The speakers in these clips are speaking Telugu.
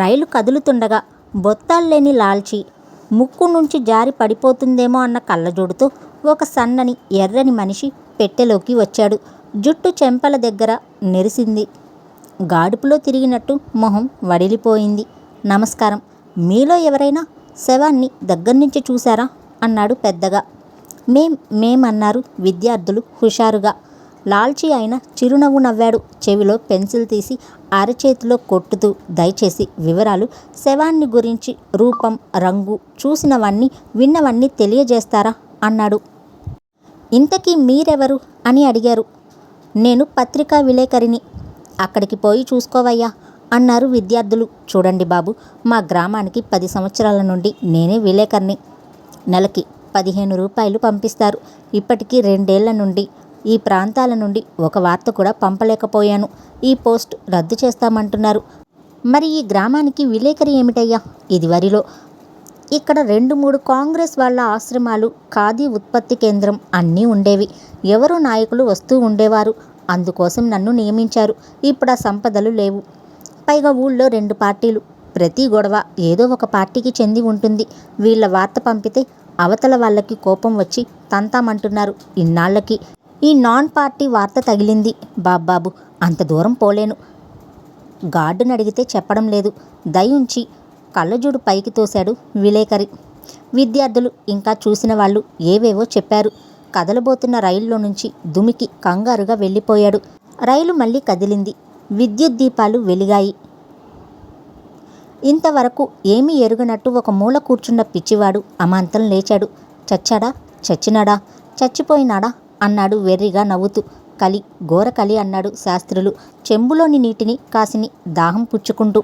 రైలు కదులుతుండగా బొత్తాల్లేని లాల్చి ముక్కు నుంచి జారి పడిపోతుందేమో అన్న కళ్ళజోడుతో ఒక సన్నని ఎర్రని మనిషి పెట్టెలోకి వచ్చాడు. జుట్టు చెంపల దగ్గర నెరిసింది. గాడుపులో తిరిగినట్టు మొహం వడిలిపోయింది. నమస్కారం. మీలో ఎవరైనా శవాన్ని దగ్గర నుంచి చూశారా? అన్నాడు పెద్దగా. మేం మేమన్నారు విద్యార్థులు హుషారుగా. లాల్చీ అయిన చిరునవ్వు నవ్వాడు. చెవిలో పెన్సిల్ తీసి అరచేతిలో కొట్టుతూ దయచేసి వివరాలు శవాన్ని గురించి రూపం రంగు చూసినవన్నీ విన్నవన్నీ తెలియజేస్తారా? అన్నాడు. ఇంతకీ మీరెవరు? అని అడిగారు. నేను పత్రికా విలేకరిని. అక్కడికి పోయి చూసుకోవయ్యా అన్నారు విద్యార్థులు. చూడండి బాబు మా గ్రామానికి పది సంవత్సరాల నుండి నేనే విలేకరిని. నెలకి పదిహేను రూపాయలు పంపిస్తారు. ఇప్పటికీ రెండేళ్ళ నుండి ఈ ప్రాంతాల నుండి ఒక వార్త కూడా పంపలేకపోయాను. ఈ పోస్ట్ రద్దు చేస్తామంటున్నారు. మరి ఈ గ్రామానికి విలేకరి ఏమిటయ్యా? ఇదివరిలో ఇక్కడ రెండు మూడు కాంగ్రెస్ వాళ్ళ ఆశ్రమాలు ఖాదీ ఉత్పత్తి కేంద్రం అన్నీ ఉండేవి. ఎవరు నాయకులు వస్తూ ఉండేవారు. అందుకోసం నన్ను నియమించారు. ఇప్పుడు ఆ సంపదలు లేవు. పైగా ఊళ్ళో రెండు పార్టీలు. ప్రతి గొడవ ఏదో ఒక పార్టీకి చెంది ఉంటుంది. వీళ్ళ వార్త పంపితే అవతల వాళ్ళకి కోపం వచ్చి తంతామంటున్నారు ఇన్నాళ్ళకి. ఈ నాన్ పార్టీ వార్త తగిలింది. బాబ్బాబు అంత దూరం పోలేను. గార్డును అడిగితే చెప్పడం లేదు. దయుంచి కళ్ళజోడు పైకి తోశాడు విలేకరి. విద్యార్థులు ఇంకా చూసిన వాళ్ళు ఏవేవో చెప్పారు. కదలబోతున్న రైల్లో నుంచి దుమికి కంగారుగా వెళ్ళిపోయాడు. రైలు మళ్ళీ కదిలింది. విద్యుత్ దీపాలు వెలిగాయి. ఇంతవరకు ఏమీ ఎరుగనట్టు ఒక మూల కూర్చున్న పిచ్చివాడు అమాంతం లేచాడు. చచ్చాడా? చచ్చినాడా? చచ్చిపోయినాడా? అన్నాడు వెర్రిగా నవ్వుతూ. కలి ఘోర కలి అన్నాడు శాస్త్రులు. చెంబులోని నీటిని కాసిని దాహం పుచ్చుకుంటూ.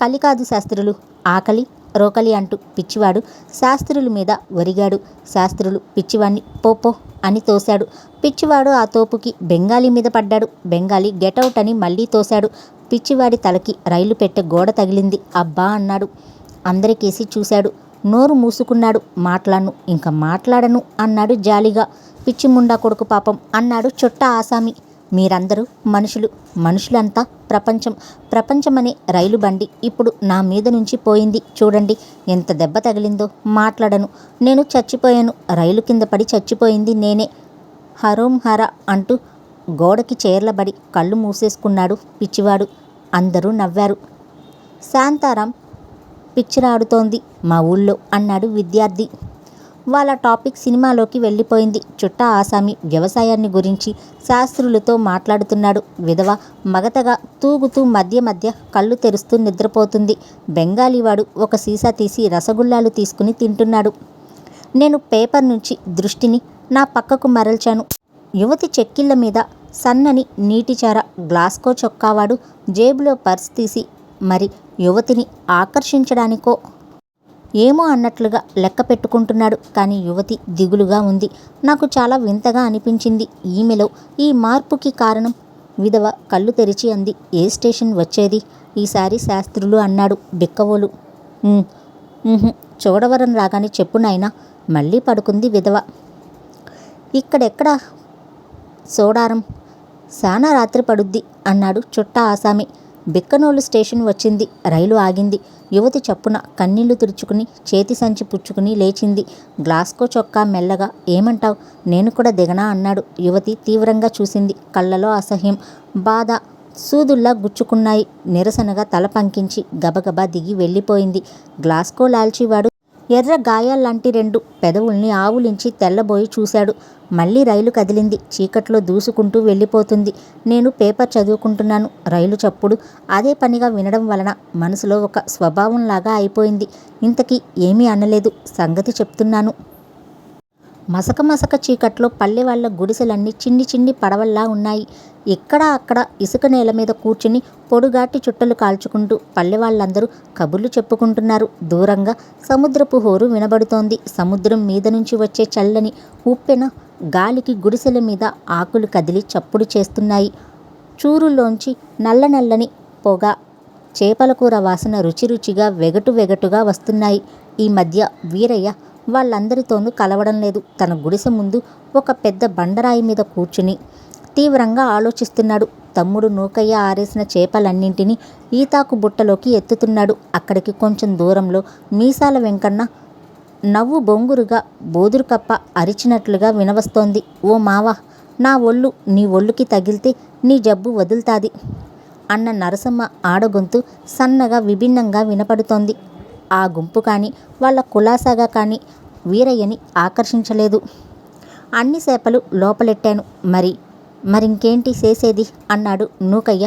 కలి కాదు శాస్త్రులు ఆకలి రోకలి అంటూ పిచ్చివాడు శాస్త్రుల మీద ఒరిగాడు. శాస్త్రులు పిచ్చివాణ్ణి పోపో అని తోశాడు. పిచ్చివాడు ఆ తోపుకి బెంగాలీ మీద పడ్డాడు. బెంగాలీ గెటౌట్ అని మళ్ళీ తోశాడు. పిచ్చివాడి తలకి రైలు పెట్టే గోడ తగిలింది. అబ్బా అన్నాడు. అందరికేసి చూశాడు. నోరు మూసుకున్నాడు. మాట్లాడను ఇంకా మాట్లాడను అన్నాడు జాలిగా. పిచ్చిముండా కొడుకు పాపం అన్నాడు చుట్ట ఆసామి. మీరందరూ మనుషులు మనుషులంతా ప్రపంచం ప్రపంచమనే రైలు బండి ఇప్పుడు నా మీద నుంచి పోయింది. చూడండి ఎంత దెబ్బ తగిలిందో. మాట్లాడను నేను చచ్చిపోయాను. రైలు కింద పడి చచ్చిపోయింది నేనే. హరోం హర అంటూ గోడకి చేర్లబడి కళ్ళు మూసేసుకున్నాడు పిచ్చివాడు. అందరూ నవ్వారు. శాంతారాం పిక్చర్ ఆడుతోంది మా ఊళ్ళో అన్నాడు విద్యార్థి. వాళ్ళ టాపిక్ సినిమాలోకి వెళ్ళిపోయింది. చుట్ట ఆసామి వ్యవసాయాన్ని గురించి శాస్త్రులతో మాట్లాడుతున్నాడు. విధవ మగతగా తూగుతూ మధ్య మధ్య కళ్ళు తెరుస్తూ నిద్రపోతుంది. బెంగాలీవాడు ఒక సీసా తీసి రసగుల్లాలు తీసుకుని తింటున్నాడు. నేను పేపర్ నుంచి దృష్టిని నా పక్కకు మరల్చాను. యువతి చెక్కిళ్ళ మీద సన్నని నీటిచార గ్లాస్కో చొక్కావాడు జేబులో పర్స్ తీసి మరి యువతిని ఆకర్షించడానికో? ఏమో అన్నట్లుగా లెక్క పెట్టుకుంటున్నాడు. కానీ యువతి దిగులుగా ఉంది. నాకు చాలా వింతగా అనిపించింది ఈమెలో. ఈ మార్పుకి కారణం? విధవ కళ్ళు తెరిచి అంది. ఏ స్టేషన్ వచ్చేది? ఈసారి శాస్త్రులు అన్నాడు బిక్కవోలు. చూడవరం రాగానే చెప్పు నాయనా. మళ్ళీ పడుకుంది విధవ. ఇక్కడెక్కడ? సోడారం. సానా రాత్రి పడుద్ది అన్నాడు చుట్ట ఆసామి. బిక్కనోలు స్టేషన్ వచ్చింది. రైలు ఆగింది. యువతి చప్పున కన్నీళ్ళు తుడుచుకుని చేతి సంచి పుచ్చుకుని లేచింది. గ్లాస్కో చొక్కా మెల్లగా ఏమంటావ్? నేను కూడా దిగనా? అన్నాడు. యువతి తీవ్రంగా చూసింది. కళ్ళలో అసహ్యం బాధ సూదుల్లా గుచ్చుకున్నాయి. నిరసనగా తల పంకించి గబగబా దిగి వెళ్ళిపోయింది. గ్లాస్కో లాల్చివాడు ఎర్ర గాయాల్లాంటి రెండు పెదవుల్ని ఆవులించి తెల్లబోయి చూశాడు. మళ్ళీ రైలు కదిలింది. చీకట్లో దూసుకుంటూ వెళ్ళిపోతుంది. నేను పేపర్ చదువుకుంటున్నాను. రైలు చప్పుడు. అదే పనిగా వినడం వలన మనసులో ఒక స్వభావంలాగా అయిపోయింది. ఇంతకీ ఏమీ అనలేదు. సంగతి చెప్తున్నాను. మసక మసక చీకట్లో పల్లె వాళ్ళ గుడిసెలన్నీ చిన్ని చిన్ని పడవల్లా ఉన్నాయి. ఇక్కడ అక్కడ ఇసుక నేల మీద కూర్చుని పొడుగాటి చుట్టలు కాల్చుకుంటూ పల్లె వాళ్ళందరూ కబుర్లు చెప్పుకుంటున్నారు. దూరంగా సముద్రపు హోరు వినబడుతోంది. సముద్రం మీద నుంచి వచ్చే చల్లని ఉప్పెన గాలికి గుడిసెల మీద ఆకులు కదిలి చప్పుడు చేస్తున్నాయి. చూరులోంచి నల్ల నల్లని పొగ చేపల కూర వాసన రుచి రుచిగా వెగటు వెగటుగా వస్తున్నాయి. ఈ మధ్య వీరయ్య వాళ్ళందరితోనూ కలవడం లేదు. తన గుడిసె ముందు ఒక పెద్ద బండరాయి మీద కూర్చుని తీవ్రంగా ఆలోచిస్తున్నాడు. తమ్ముడు నూకయ్య ఆరేసిన చేపలన్నింటినీ ఈతాకు బుట్టలోకి ఎత్తుతున్నాడు. అక్కడికి కొంచెం దూరంలో మీసాల వెంకన్న నవ్వు బొంగురుగా బోదురుకప్ప అరిచినట్లుగా వినవస్తోంది. ఓ మావా నా ఒళ్ళు నీ ఒళ్ళుకి తగిలితే నీ జబ్బు వదులుతాది అన్న నరసమ్మ ఆడగొంతు సన్నగా విభిన్నంగా వినపడుతోంది. ఆ గుంపు కానీ వాళ్ళ కులాసాగా కానీ వీరయ్యని ఆకర్షించలేదు. అన్ని చేపలు లోపలెట్టాను. మరి మరింకేంటి చేసేది? అన్నాడు నూకయ్య.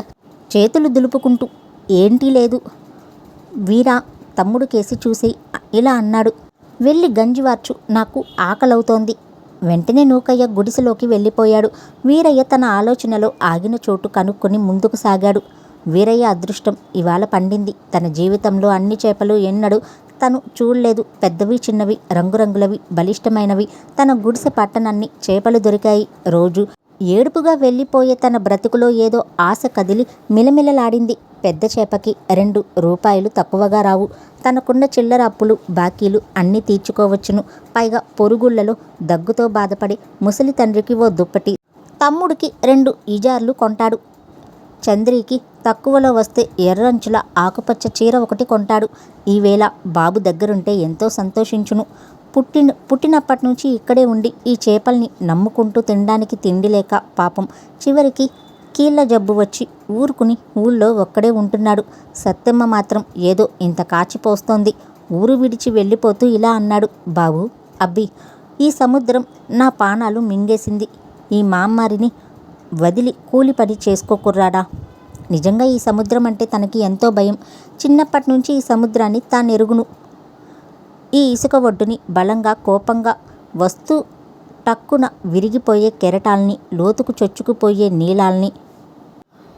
చేతులు దులుపుకుంటూ. ఏంటి లేదు. వీరా తమ్ముడు కేసి చూసి ఇలా అన్నాడు. వెళ్ళి గంజివార్చు నాకు ఆకలవుతోంది. వెంటనే నూకయ్య గుడిసెలోకి వెళ్ళిపోయాడు. వీరయ్య తన ఆలోచనలో ఆగిన చోటు కనుక్కొని ముందుకు సాగాడు. వీరయ్య అదృష్టం ఇవాళ పండింది. తన జీవితంలో అన్ని చేపలు ఎన్నడూ తను చూడలేదు. పెద్దవి చిన్నవి రంగురంగులవి బలిష్టమైనవి. తన గుడిసె పట్టణాన్ని చేపలు దొరికాయి. రోజు ఏడుపుగా వెళ్ళిపోయే తన బ్రతుకులో ఏదో ఆశ కదిలి మిలమిలలాడింది పెద్ద చేపకి రెండు రూపాయలు తక్కువగా రావు. తనకున్న చిల్లర అప్పులు బాకీలు అన్నీ తీర్చుకోవచ్చును. పైగా పొరుగుళ్ళలో దగ్గుతో బాధపడి ముసలి తండ్రికి ఓ దుప్పటి. తమ్ముడికి రెండు ఇజార్లు కొంటాడు. చంద్రికి తక్కువలో వస్తే ఎర్రంచుల ఆకుపచ్చ చీర ఒకటి కొంటాడు. ఈవేళ బాబు దగ్గరుంటే ఎంతో సంతోషించును. పుట్టిన పుట్టినప్పటి నుంచి ఇక్కడే ఉండి ఈ చేపల్ని నమ్ముకుంటూ తినడానికి తిండి లేక పాపం. చివరికి కీళ్ళ జబ్బు వచ్చి ఊరుకుని ఊళ్ళో ఒక్కడే ఉంటున్నాడు. సత్యమ్మ మాత్రం ఏదో ఇంత కాచిపోస్తోంది. ఊరు విడిచి వెళ్ళిపోతూ ఇలా అన్నాడు. బాబు అబ్బి ఈ సముద్రం నా పానాలు మింగేసింది. ఈ మామ్మారిని వదిలి కూలి పని చేసుకోకుర్రాడా నిజంగా ఈ సముద్రం అంటే తనకి ఎంతో భయం. చిన్నప్పటి నుంచి ఈ సముద్రాన్ని తాను ఎరుగును ఈ ఇసుక ఒడ్డుని బలంగా కోపంగా వస్తూ టక్కున విరిగిపోయే కెరటాల్ని లోతుకు చొచ్చుకుపోయే నీలాల్ని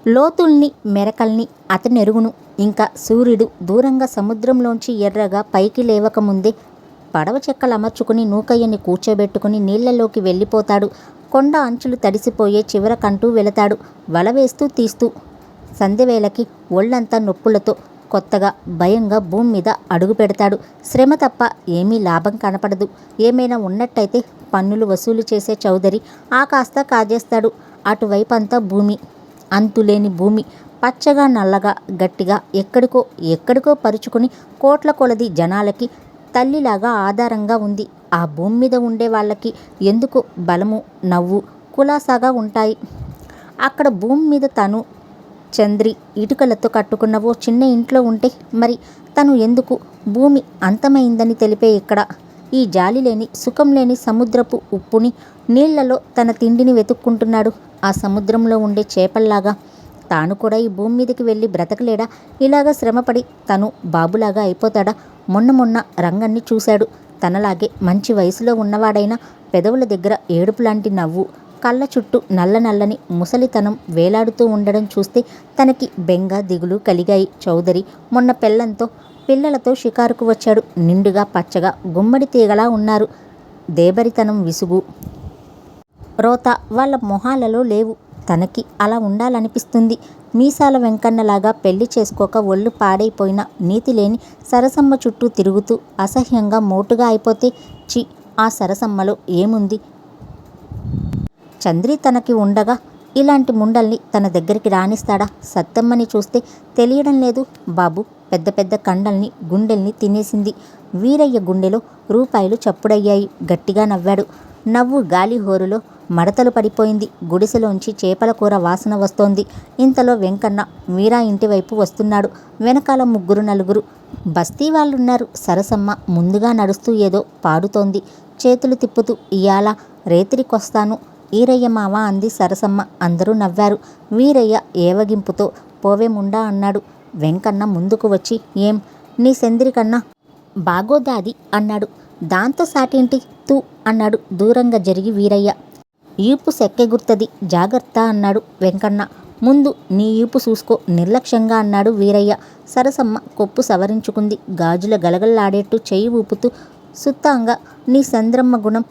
లోతుల్ని మెరకల్ని అతనెరుగును. ఇంకా సూర్యుడు దూరంగా సముద్రంలోంచి ఎర్రగా పైకి లేవకముందే పడవ చెక్కలు అమర్చుకుని నూకయ్యని కూర్చోబెట్టుకుని నీళ్ళలోకి వెళ్ళిపోతాడు. కొండ అంచులు తడిసిపోయే చివరకంటూ వెళతాడు. వల వేస్తూ తీస్తూ సంధ్యవేళకి ఒళ్ళంతా నొప్పులతో కొత్తగా భయంగా భూమి మీద అడుగు పెడతాడు. శ్రమ తప్ప ఏమీ లాభం కనపడదు. ఏమైనా ఉన్నట్టయితే పన్నులు వసూలు చేసే చౌదరి ఆ కాస్త కాజేస్తాడు. అటువైపంతా భూమి అంతులేని భూమి. పచ్చగా నల్లగా గట్టిగా ఎక్కడికో ఎక్కడికో పరుచుకుని కోట్ల కొలది జనాలకి తల్లిలాగా ఆధారంగా ఉంది. ఆ భూమి మీద ఉండే వాళ్ళకి ఎందుకు బలము నవ్వు కులాసాగా ఉంటాయి? అక్కడ భూమి మీద తను చంద్రి ఇటుకలతో కట్టుకున్న ఓ చిన్న ఇంట్లో ఉంటే మరి తను ఎందుకు? భూమి అంతమైందని తెలిపే ఇక్కడ ఈ జాలి లేని సుఖం లేని సముద్రపు ఉప్పుని నీళ్ళలో తన తిండిని వెతుక్కుంటున్నాడు. ఆ సముద్రంలో ఉండే చేపల్లాగా. తాను కూడా ఈ భూమి మీదకి వెళ్ళి బ్రతకలేడా? ఇలాగ శ్రమపడి తను బాబులాగా అయిపోతాడా? మొన్న మొన్న రంగన్ని చూశాడు. తనలాగే మంచి వయసులో ఉన్నవాడైనా పెదవుల దగ్గర ఏడుపు లాంటి నవ్వు కళ్ళ చుట్టూ నల్ల నల్లని ముసలితనం వేలాడుతూ ఉండడం చూస్తే తనకి బెంగ దిగులు కలిగాయి. చౌదరి మొన్న పెళ్ళంతో పిల్లలతో షికారుకు వచ్చాడు. నిండుగా పచ్చగా గుమ్మడి తీగలా ఉన్నారు. దేబరితనం విసుగు. రోత వాళ్ళ మొహాలలో లేవు. తనకి అలా ఉండాలనిపిస్తుంది. మీసాల వెంకన్నలాగా పెళ్ళి చేసుకోక ఒళ్ళు పాడైపోయిన నీతి లేని సరసమ్మ చుట్టూ తిరుగుతూ అసహ్యంగా మోటుగా అయిపోతే చి ఆ సరసమ్మలో ఏముంది? చంద్రి తనకి ఉండగా ఇలాంటి ముండల్ని తన దగ్గరికి రాణిస్తాడా సత్తమ్మని చూస్తే తెలియడం లేదు. బాబు పెద్ద పెద్ద కండల్ని గుండెల్ని తినేసింది. వీరయ్య గుండెలో రూపాయలు చప్పుడయ్యాయి. గట్టిగా నవ్వాడు. నవ్వు గాలి హోరులో మడతలు పడిపోయింది. గుడిసెలోంచి చేపల కూర వాసన వస్తోంది. ఇంతలో వెంకన్న వీరా ఇంటివైపు వస్తున్నాడు. వెనకాల ముగ్గురు నలుగురు. బస్తీ వాళ్ళున్నారు. సరసమ్మ ముందుగా నడుస్తూ ఏదో పాడుతోంది. చేతులు తిప్పుతూ ఇయాల రేతిరికొస్తాను. ఈరయ్య మావ అంది సరసమ్మ. అందరూ నవ్వారు. వీరయ్య ఏవగింపుతో పోవేముండా అన్నాడు. వెంకన్న ముందుకు వచ్చి ఏం? నీ సెందిరికన్నా బాగోదాది అన్నాడు. దాంతో సాటేంటి తూ అన్నాడు దూరంగా జరిగి వీరయ్య. ఈపు సెక్కెగుర్తది. జాగ్రత్త అన్నాడు వెంకన్న. ముందు నీ ఈపు చూసుకో నిర్లక్ష్యంగా అన్నాడు వీరయ్య. సరసమ్మ కొప్పు సవరించుకుంది. గాజుల గలగల్లాడేట్టు చెయ్యి ఊపుతూ సుత్తాంగా నీ సంద్రమ్మ గుణం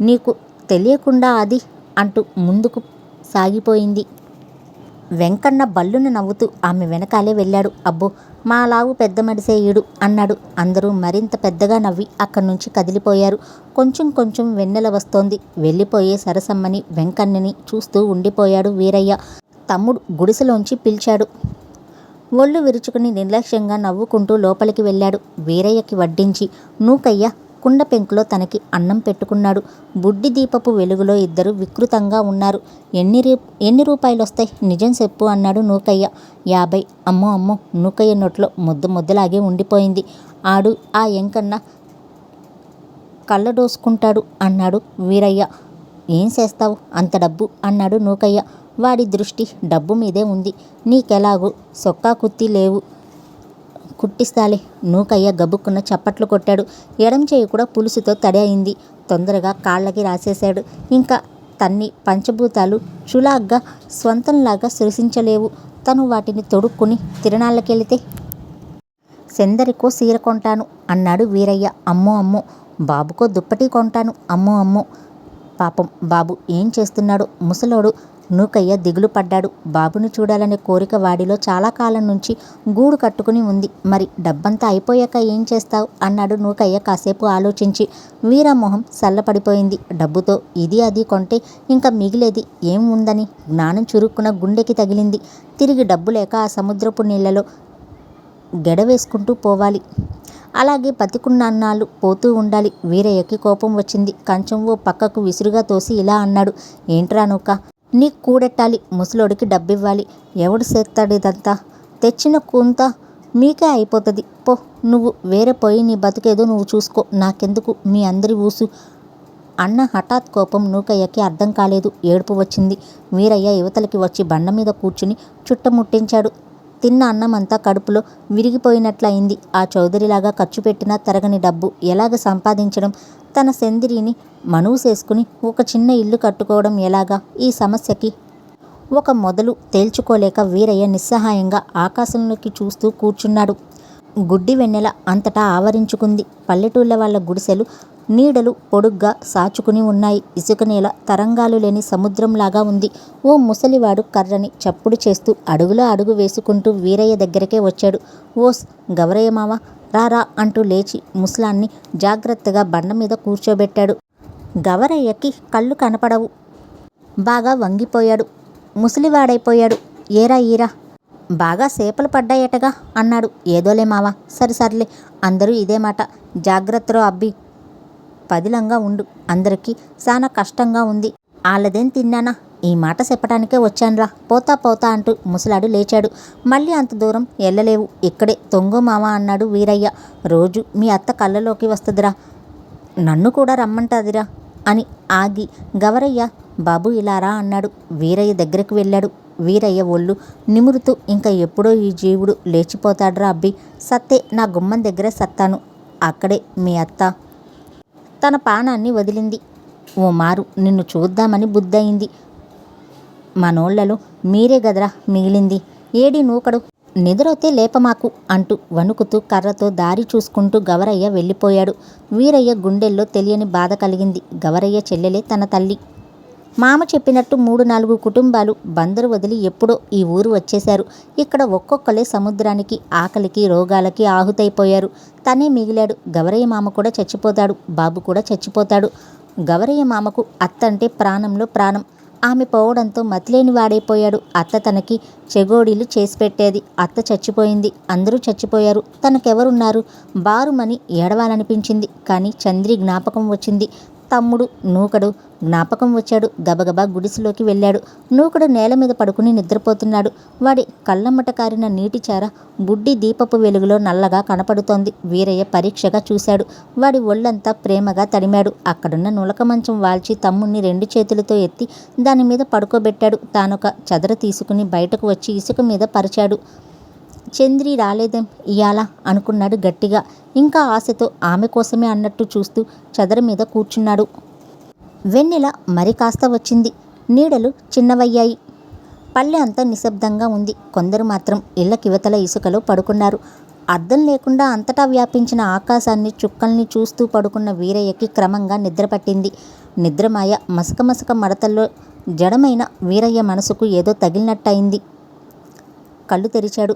నీకు తెలియకుండా అది అంటూ ముందుకు సాగిపోయింది. వెంకన్న బల్లును నవ్వుతూ ఆమె వెనకాలే వెళ్ళాడు. అబ్బో మా లావు పెద్ద మడిసేయుడు అన్నాడు. అందరూ మరింత పెద్దగా నవ్వి అక్కడి నుంచి కదిలిపోయారు. కొంచెం కొంచెం వెన్నెల వస్తోంది. వెళ్ళిపోయే సరసమ్మని వెంకన్నని చూస్తూ ఉండిపోయాడు వీరయ్య. తమ్ముడు గుడిసెలోంచి పిలిచాడు. ఒళ్ళు విరుచుకుని నిర్లక్ష్యంగా నవ్వుకుంటూ లోపలికి వెళ్ళాడు. వీరయ్యకి వడ్డించి నూకయ్య కుండ పెంకులో తనకి అన్నం పెట్టుకున్నాడు. బుడ్డి దీపపు వెలుగులో ఇద్దరు వికృతంగా ఉన్నారు. ఎన్ని రూ ఎన్ని రూపాయలు వస్తాయి నిజం చెప్పు అన్నాడు నూకయ్య. యాభై. అమ్మో అమ్మో. నూకయ్య నోట్లో ముద్ద ముద్దలాగే ఉండిపోయింది. ఆడు ఆ ఎంకన్న కళ్ళడోసుకుంటాడు అన్నాడు వీరయ్య. ఏం చేస్తావు? అంత డబ్బు అన్నాడు నూకయ్య. వాడి దృష్టి డబ్బు మీదే ఉంది. నీకెలాగూ? సొక్కా కుత్తి లేవు. కుట్టిస్తాలే. నూకయ్య గబుక్కున చప్పట్లు కొట్టాడు. ఎడం చేయి కూడా పులుసుతో తడి అయింది తొందరగా కాళ్ళకి రాసేశాడు. ఇంకా తన్ని పంచభూతాలు చులాగ్గా స్వంతంలాగా సృశించలేవు తను వాటిని తొడుక్కుని తిరణాలకెళితే సెందరికో సీర కొంటాను అన్నాడు వీరయ్య. అమ్మో అమ్మో బాబుకో దుప్పటి కొంటాను. అమ్మో అమ్మో పాపం బాబు ఏం చేస్తున్నాడు ముసలోడు నూకయ్య దిగులు పడ్డాడు. బాబుని చూడాలనే కోరిక వాడిలో చాలా కాలం నుంచి గూడు కట్టుకుని ఉంది. మరి డబ్బంతా అయిపోయాక ఏం చేస్తావు? అన్నాడు నూకయ్య కాసేపు ఆలోచించి. వీరమోహం చల్లపడిపోయింది డబ్బుతో ఇది అది కొంటే ఇంకా మిగిలేది ఏం ఉందని జ్ఞానం చురుక్కున గుండెకి తగిలింది. తిరిగి డబ్బు లేక ఆ సముద్రపు నీళ్ళలో గెడవేసుకుంటూ పోవాలి. అలాగే బతికున్నన్నాళ్ళు పోతూ ఉండాలి. వీరయ్యకి కోపం వచ్చింది. కంచం ఓ పక్కకు విసురుగా తోసి ఇలా అన్నాడు. ఏంట్రా నూక? నీ కూడెట్టాలి ముసలోడికి డబ్బివ్వాలి. ఎవడు చేస్తాడు ఇదంతా? తెచ్చిన కూంత మీకే అయిపోతుంది. పో నువ్వు వేరే పోయి నీ బతికేదో నువ్వు చూసుకో. నాకెందుకు? మీ అందరి ఊసు. అన్న హఠాత్ కోపం నూకయ్యకి అర్థం కాలేదు. ఏడుపు వచ్చింది. వీరయ్య యువతలకి వచ్చి బండ మీద కూర్చుని చుట్టముట్టించాడు. తిన్న అన్నమంతా కడుపులో విరిగిపోయినట్లయింది. ఆ చౌదరిలాగా ఖర్చు పెట్టినా తరగని డబ్బు. ఎలాగ సంపాదించడం? తన సెందిరిని మనువు చేసుకుని ఒక చిన్న ఇల్లు కట్టుకోవడం ఎలాగా? ఈ సమస్యకి ఒక మొదలు తేల్చుకోలేక వీరయ్య నిస్సహాయంగా ఆకాశంలోకి చూస్తూ కూర్చున్నాడు. గుడ్డి వెన్నెల అంతటా ఆవరించుకుంది. పల్లెటూళ్ళ వాళ్ళ గుడిసెలు నీడలు పొడుగ్గా సాచుకుని ఉన్నాయి. ఇసుక నేల తరంగాలు లేని సముద్రంలాగా ఉంది. ఓ ముసలివాడు కర్రని చప్పుడు చేస్తూ అడుగులో అడుగు వేసుకుంటూ వీరయ్య దగ్గరకే వచ్చాడు. ఓస్ గవరయ్య మావా రారా అంటూ లేచి ముసలాన్ని జాగ్రత్తగా బండ మీద కూర్చోబెట్టాడు. గవరయ్యకి కళ్ళు కనపడవు. బాగా వంగిపోయాడు. ముసలివాడైపోయాడు. ఏరా ఈరా? బాగా సేపలు పడ్డాయటగా అన్నాడు. ఏదోలే మావా సరి సర్లే. అందరూ ఇదే మాట. జాగ్రత్తలో అబ్బి. పదిలంగా ఉండు. అందరికీ చాలా కష్టంగా ఉంది. వాళ్ళదేం తిన్నానా? ఈ మాట చెప్పటానికే వచ్చానురా. పోతా పోతా అంటూ ముసలాడు లేచాడు. మళ్ళీ అంత దూరం వెళ్ళలేవు ఇక్కడే తొంగు మామ అన్నాడు వీరయ్య. రోజు మీ అత్త కళ్ళలోకి వస్తుందిరా. నన్ను కూడా రమ్మంటాదిరా అని ఆగి గవరయ్య బాబు ఇలారా అన్నాడు. వీరయ్య దగ్గరికి వెళ్ళాడు. వీరయ్య ఒళ్ళు నిమురుతూ ఇంకా ఎప్పుడో ఈ జీవుడు లేచిపోతాడ్రా అబ్బి. సత్తే నా గుమ్మం దగ్గర సత్తాను. అక్కడే మీ అత్త. తన పానాన్ని వదిలింది. ఓ మారు నిన్ను చూద్దామని బుద్ధయింది. మనోళ్ళలో మీరే గదరా మిగిలింది. ఏడి నూకడు? నిద్రొతే లేపమాకు అంటూ వణుకుతూ కర్రతో దారి చూసుకుంటూ గవరయ్య వెళ్ళిపోయాడు. వీరయ్య గుండెల్లో తెలియని బాధ కలిగింది. గవరయ్య చెల్లెలే తన తల్లి. మామ చెప్పినట్టు మూడు నాలుగు కుటుంబాలు బందరు వదిలి ఎప్పుడో ఈ ఊరు వచ్చేశారు. ఇక్కడ ఒక్కొక్కలే సముద్రానికి ఆకలికి రోగాలకి ఆహుతైపోయారు. తనే మిగిలాడు. గవరయ్య మామ కూడా చచ్చిపోతాడు. బాబు కూడా చచ్చిపోతాడు. గవరయ్య మామకు అత్తంటే ప్రాణంలో ప్రాణం. ఆమె పోవడంతో మతిలేని వాడైపోయాడు. అత్త తనకి చెగోడీలు చేసి పెట్టేది. అత్త చచ్చిపోయింది. అందరూ చచ్చిపోయారు. తనకెవరున్నారు? బారుమని ఏడవాలనిపించింది. కానీ చంద్రి జ్ఞాపకం వచ్చింది. తమ్ముడు నూకడు జ్ఞాపకం వచ్చాడు. గబగబా గుడిసెలోకి వెళ్ళాడు. నూకడు నేల మీద పడుకుని నిద్రపోతున్నాడు. వాడి కళ్ళమ్మట కారిన నీటి చార బుడ్డి దీపపు వెలుగులో నల్లగా కనపడుతోంది. వీరయ్య పరీక్షగా చూశాడు. వాడి ఒళ్ళంతా ప్రేమగా తడిమాడు. అక్కడున్న నులక మంచం వాల్చి తమ్ముణ్ణి రెండు చేతులతో ఎత్తి దాని మీద పడుకోబెట్టాడు. తానొక చదర తీసుకుని బయటకు వచ్చి ఇసుక మీద పరిచాడు. చంద్రి రాలేదేం ఇయాల అనుకున్నాడు గట్టిగా. ఇంకా ఆశతో ఆమె కోసమే అన్నట్టు చూస్తూ చదర మీద కూర్చున్నాడు. వెన్నెల మరి కాస్త వచ్చింది. నీడలు చిన్నవయ్యాయి. పల్లె అంతా నిశ్శబ్దంగా ఉంది. కొందరు మాత్రం ఇళ్ళ కివతల ఇసుకలో పడుకున్నారు. అర్థం లేకుండా అంతటా వ్యాపించిన ఆకాశాన్ని చుక్కల్ని చూస్తూ పడుకున్న వీరయ్యకి క్రమంగా నిద్రపట్టింది నిద్రమాయ మసక మసక మడతల్లో జడమైన వీరయ్య మనసుకు ఏదో తగిలినట్టయింది. కళ్ళు తెరిచాడు.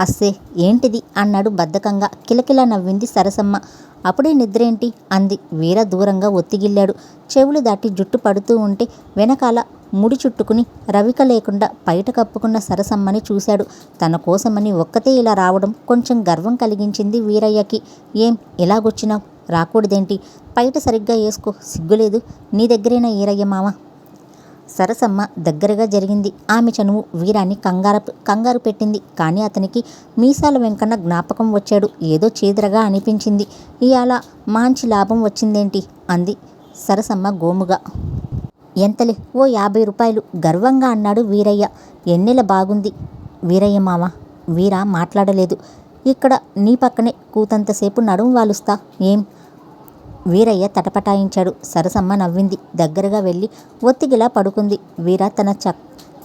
అస్సే ఏంటిది? అన్నాడు బద్ధకంగా. కిలకిలా నవ్వింది సరసమ్మ. అప్పుడే నిద్రేంటి? అంది. వీర దూరంగా ఒత్తిగిల్లాడు. చెవులు దాటి జుట్టు పడుతూ ఉంటే వెనకాల ముడి చుట్టుకుని రవిక లేకుండా బయట కప్పుకున్న సరసమ్మని చూశాడు. తన కోసమని ఒక్కతే ఇలా రావడం కొంచెం గర్వం కలిగించింది వీరయ్యకి. ఏం ఇలాగొచ్చినావు రాకూడదేంటి? బయట సరిగ్గా వేసుకో సిగ్గులేదు. నీ దగ్గరేనా ఈరయ్య మామ? సరసమ్మ దగ్గరగా జరిగింది. ఆమె చనువు వీరాన్ని కంగారు కంగారు పెట్టింది. కానీ అతనికి మీసాల వెంకన్న జ్ఞాపకం వచ్చాడు. ఏదో చీదరగా అనిపించింది. ఇవాళ మంచి లాభం వచ్చిందేంటి? అంది సరసమ్మ గోముగా. ఎంతలే ఓ యాభై రూపాయలు. గర్వంగా అన్నాడు వీరయ్య. ఎన్నెల బాగుంది? వీరయ్య మామ వీర మాట్లాడలేదు. ఇక్కడ నీ పక్కనే కూతంతసేపు నడుము వాలుస్తా. ఏం? వీరయ్య తటపటాయించాడు. సరసమ్మ నవ్వింది. దగ్గరగా వెళ్ళి ఒత్తిగిలా పడుకుంది. వీర తన చక్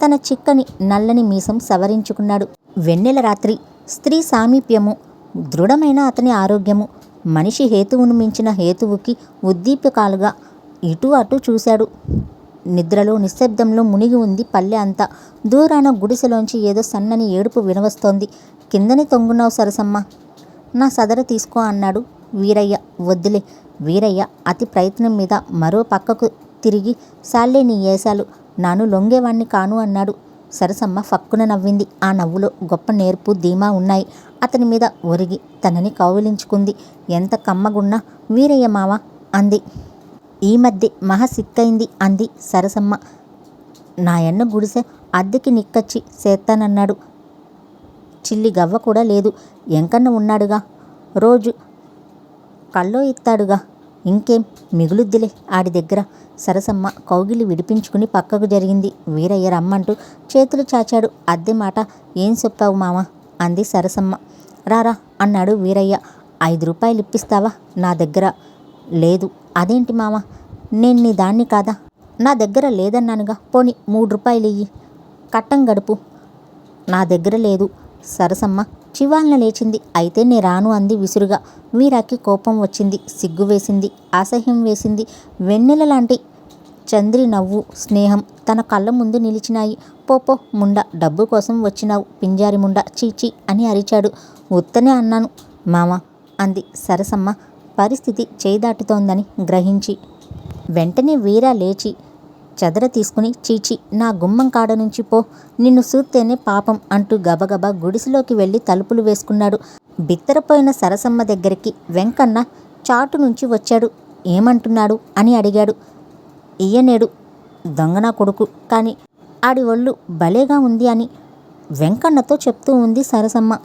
తన చిక్కని నల్లని మీసం సవరించుకున్నాడు. వెన్నెల రాత్రి స్త్రీ సామీప్యము దృఢమైన అతని ఆరోగ్యము. మనిషి హేతువును మించిన హేతువుకి ఉద్దీపకాలుగా ఇటు అటు చూశాడు. నిద్రలో నిశ్శబ్దంలో మునిగి ఉంది పల్లె అంతా. దూరాన గుడిసెలోంచి ఏదో సన్నని ఏడుపు వినవస్తోంది. కిందని తొంగున్నావు సరసమ్మ. నా సదర తీసుకో అన్నాడు వీరయ్య. వద్దులే. వీరయ్య అతి ప్రయత్నం మీద మరో పక్కకు తిరిగి సాల్లే నీ ఏశాలు నాను లొంగేవాణ్ణి కాను అన్నాడు. సరసమ్మ ఫక్కున నవ్వింది. ఆ నవ్వులో గొప్ప నేర్పు ధీమా ఉన్నాయి. అతని మీద ఒరిగి తనని కౌగిలించుకుంది. ఎంత కమ్మగున్నా వీరయ్య మావ అంది. ఈ మధ్య మహా సిక్కైంది అంది సరసమ్మ. నాయన్న గుడిసె అద్దెకి నిక్కచ్చి చేస్తానన్నాడు చిల్లి గవ్వ కూడా లేదు. ఎంకన్న ఉన్నాడుగా. రోజు కల్లో ఇత్తాడుగా ఇంకేం? మిగులుద్దిలే ఆడి దగ్గర. సరసమ్మ కౌగిలి విడిపించుకుని పక్కకు జరిగింది. వీరయ్య రమ్మంటూ చేతులు చాచాడు. అద్దె మాట ఏం చెప్పావు మామ? అంది సరసమ్మ. రారా అన్నాడు వీరయ్య. ఐదు రూపాయలు ఇప్పిస్తావా నా దగ్గర? లేదు. అదేంటి మామ? నేను నీ దాన్ని కాదా? నా దగ్గర లేదన్నానుగా. పోని మూడు రూపాయలు ఇయ్యి. కట్టం గడుపు. నా దగ్గర లేదు. సరసమ్మ చివాలన లేచింది. అయితే నే రాను అంది విసురుగా. వీరాకి కోపం వచ్చింది సిగ్గు వేసింది అసహ్యం వేసింది. వెన్నెల లాంటి చంద్రి నవ్వు స్నేహం తన కళ్ళ ముందు నిలిచినాయి. పోపో ముండ డబ్బు కోసం వచ్చినావు. పింజారి ముండ చీచీ అని అరిచాడు. ఉత్తనే అన్నాను. మామ అంది. సరసమ్మ పరిస్థితి చేదాటుతోందని గ్రహించి. వెంటనే వీరా లేచి చదర తీసుకుని చీచి నా గుమ్మం కాడ నుంచి పో. నిన్ను సూత్తేనే పాపం అంటూ గబగబా గుడిసెలోకి వెళ్ళి తలుపులు వేసుకున్నాడు. బిత్తరపోయిన సరసమ్మ దగ్గరికి వెంకన్న చాటు నుంచి వచ్చాడు. ఏమంటున్నాడు? అని అడిగాడు. ఇయ్యనేడు దొంగనా కొడుకు. కానీ ఆడి ఒళ్ళు భలేగా ఉంది అని వెంకన్నతో చెప్తూ ఉంది సరసమ్మ.